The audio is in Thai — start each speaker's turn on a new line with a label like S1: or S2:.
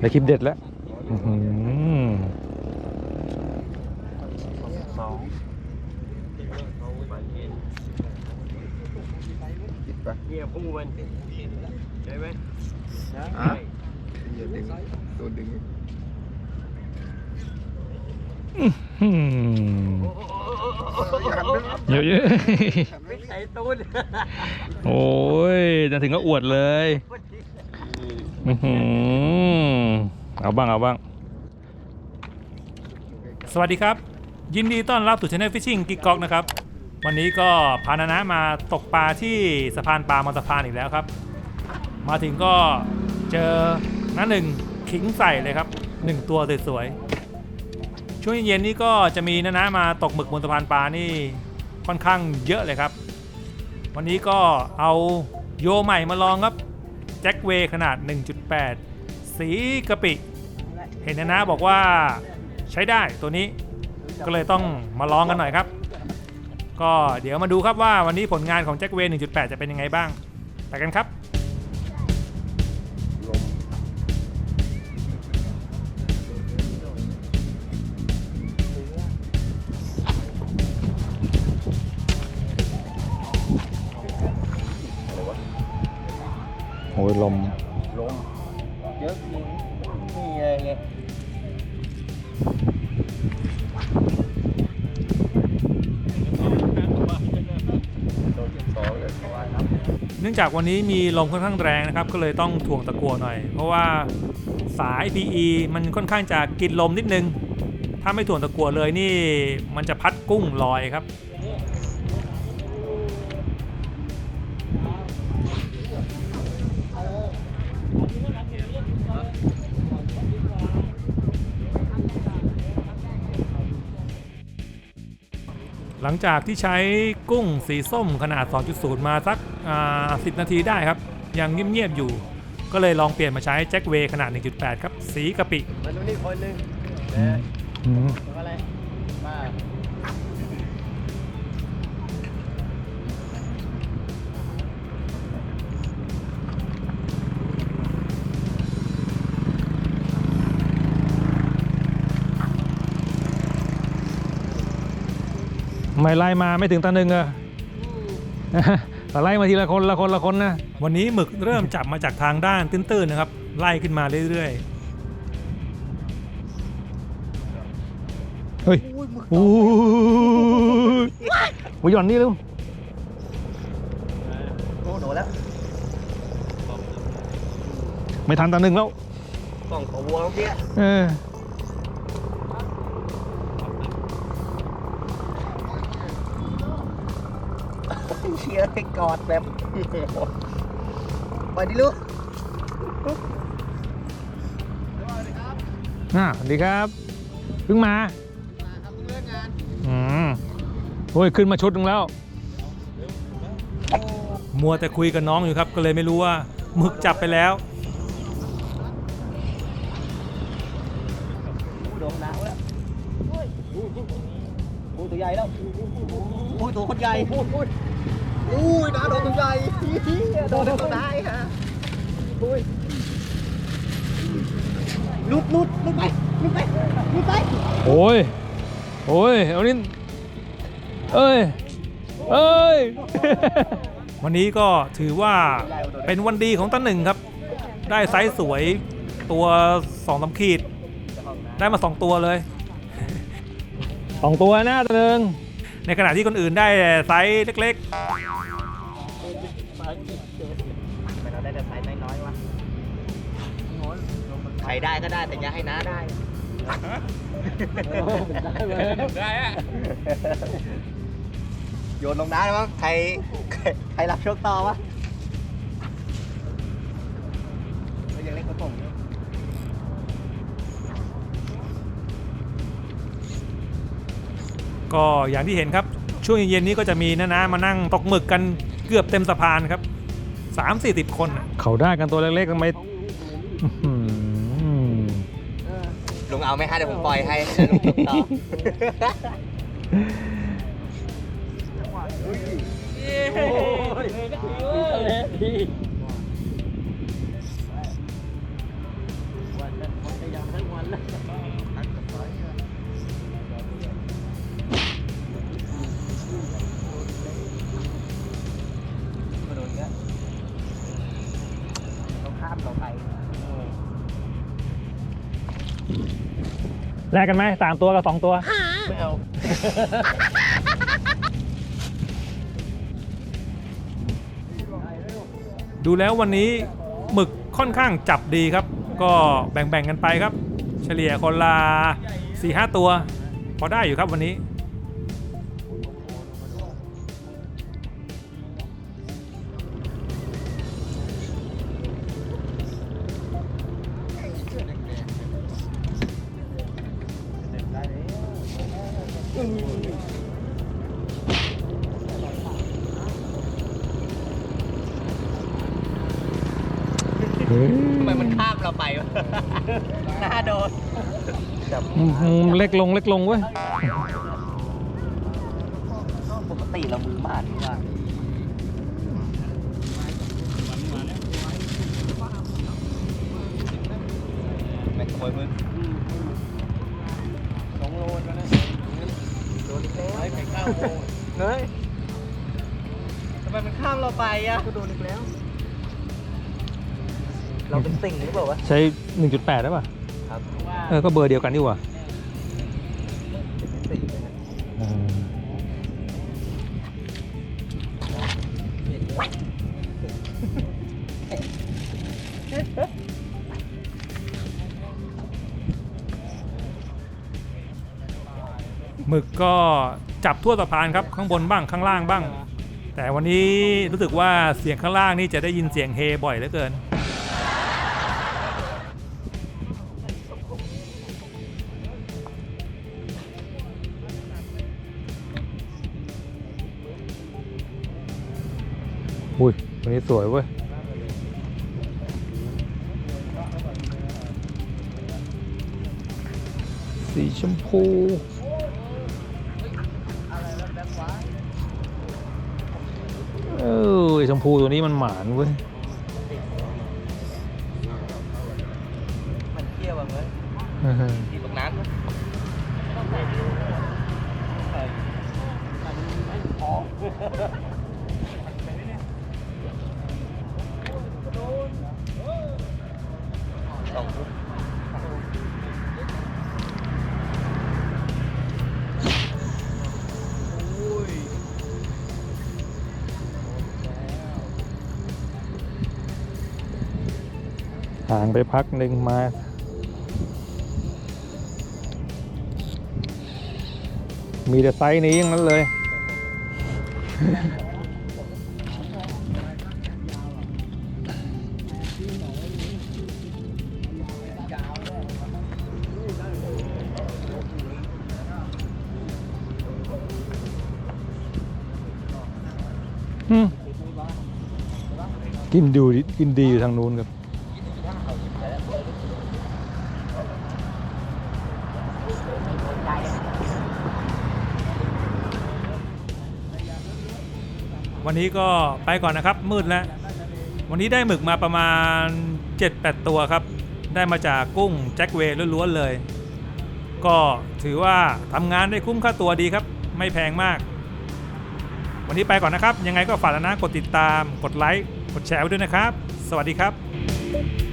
S1: ได้คลิปเด็ดแล้วอื้อหือ
S2: สอง
S3: เนี่ยพุ่งมันใช่ไหม
S2: อะโดนดึง
S1: อืมเยอะเยอะ
S3: ไม่ใส่ตูน
S1: โอ้ยจะถึงก็อวดเลยอื้อหือเอาบ้างเอาบ้าง สวัสดีครับ ยินดีต้อนรับสู่ช anel Fishing กิ๊กก๊อกนะครับ วันนี้ก็พานานะมาตกปลาที่สะพานปลามาสะพานอีกแล้วครับ มาถึงก็เจอน้าหนึ่งขิงใส่เลยครับหนึ่งตัวสวยๆ ช่วงเย็นๆนี่ก็จะมีน้านะมาตกหมึกบนสะพานปลานี่ค่อนข้างเยอะเลยครับ วันนี้ก็เอาโยใหม่มาลองครับแจ็คเวย์ขนาด 1.8 สีกะปิ เห็นนะนะบอกว่าใช้ได้ตัวนี้ก็เลยต้องมาลองกันหน่อยครับ ก็เดี๋ยวมาดูครับว่าวันนี้ผลงานของแจ็คเวย์1.8 จะเป็นยังไงบ้าง ไปกันครับ ลม
S3: ลมเยอะจริงนี่ไงไง
S2: โดนสองเลย
S1: เนื่องจากวันนี้มีลมค่อนข้างแรงนะครับ ก็เลยต้องถ่วงตะกัวหน่อย เพราะว่าสาย PE มันค่อนข้างจะกินลมนิดนึง ถ้าไม่ถ่วงตะกัวเลยนี่ มันจะพัดกุ้งลอยครับ หลังจากที่ใช้กุ้งสีส้มขนาด 2.0 มาสักอ่า10นาทีได้ครับ ยังเงียบๆอยู่ ก็เลยลองเปลี่ยนมาใช้แจ็คเวย์ขนาด 1.8 ครับ สีกะปิ
S3: มันนู่นนี่คนหนึง ไม่
S1: ไล่มาไม่ถึงตาหนึ่งอะแต่ไล่มาทีละคนละคนละคนนะ วันนี้หมึกเริ่มจับมาจากทางด้านตื้นๆนะครับ ไล่ขึ้นมาเรื่อยๆ เฮ้ยโอ้ยโอ้ยหย่อนนี่เร็ว
S3: โอ้โดนแล้ว
S1: ไม่ทันตาหนึ่งแล้ว
S3: กล่องของวัวเมื่อกี้
S1: เออ
S3: เชียร์ให้กอดแบบไปดิลูก
S1: อ่าสวัสดีครับเพิ่งมาอืมโอ้ยขึ้นมาชุดหนึงแล้ว มัวแต่คุยกับน้องอยู่ครับ ก็เลยไม่รู้ว่าหมึกจับไปแล้ว
S3: โดนหนาวแล้วโอ้ยโอ้ยตัวใหญ่แล้วโอ้ยตัวคนใหญ่โอ้ยโอ้ยโอ้ยน้าโดนตัวใหญ่โดนตัวได้ฮะโอ้ยลุดลุดลุดไปลุดไปลุดไป
S1: โอ้ยโอ้ยเอานี่เอ้ยเอ้ย วันนี้ก็ถือว่าเป็นวันดีของตั้นหนึ่งครับ ได้ไซส์สวยตัวสองสามขีด ได้มาสองตัวเลยสองตัวนะตัวหนึ่ง ในขณะที่คนอื่นได้ไซส์เล็ก
S3: ทำไมเราได้แต่ไซส์น้อยๆวะใครได้ก็ได้แต่อย่าให้น้าได้
S1: ได้อะ
S3: โยนลงน้ำมั้งใครใครใครรับโชคต่อวะก็ยังเล็กกว่าผม
S1: ก็อย่างที่เห็นครับช่วงเย็นๆนี้ก็จะมีน้าๆมานั่งตกหมึกกันเกือบเต็มสะพานครับสามสี่สิบคนน่ะเขาได้กันตัวเล็กๆทำไมอื้อหือ
S3: ลงเอาไหมฮะเดี๋ยวผมปล่อยให้ให้ลุงตกต่อมา
S1: แลกกันไหมสามตัวกับสองตัว
S3: ไม่เอา
S1: ดูแล้ววันนี้หมึกค่อนข้างจับดีครับ ก็แบ่งๆกันไปครับ เฉลี่ยคนละ4ีหตัว พอได้อยู่ครับวันนี้
S3: ทำไมมันข้ามเราไปวะหน้าโดน
S1: เล็กลงเล็กลงเว้ย
S3: ปกติเรามือหมาดนี่ว่าแม่งขโมยมือสองโลแล้วนะโดนอีกแล้วไปเก้าโลเฮ้ยทำไมมันข้ามเราไปอะก็โดนอีกแล้ว เราเป็นสิ่งหรือเปล่าวะ
S1: ใช้ 1.8 ได้ป่ะ
S3: ครับ
S1: เออก็เบอร์เดียวกันดีกว่า
S3: เป็นสิ่งเลยนะ
S1: หมึกก็จับทั่วสะพานครับข้างบนบ้างข้างล่างบ้าง แต่วันนี้รู้สึกว่าเสียงข้างล่างนี่จะได้ยินเสียงเฮบ่อยเหลือเกิน อุ้ยวันนี้สวยเว้ยสีชมพูเออไอ้ชมพูตัวนี้มันหมานเว้ย
S3: มันเที่ยวอะเว้ย
S1: อื้อหือ
S3: ที่ตรงนั้นต้องใส่ดิวใส่มันไม่พอ
S1: ห่างไปพักหนึ่งมา มีแต่ไซส์นี้อย่างนั้นเลยอืมกินดูดิกินดีอยู่ทางนู้นครับ วันนี้ก็ไปก่อนนะครับมืดแล้ว วันนี้ได้หมึกมาประมาณ 7-8 ตัวครับ ได้มาจากกุ้งแจ็คเวย์ล้วนๆเลย ก็ถือว่าทำงานได้คุ้มค่าตัวดีครับ ไม่แพงมาก วันนี้ไปก่อนนะครับ ยังไงก็ฝากแล้วนะกดติดตาม กดไลค์ กดแชร์ไว้ด้วยนะครับ สวัสดีครับ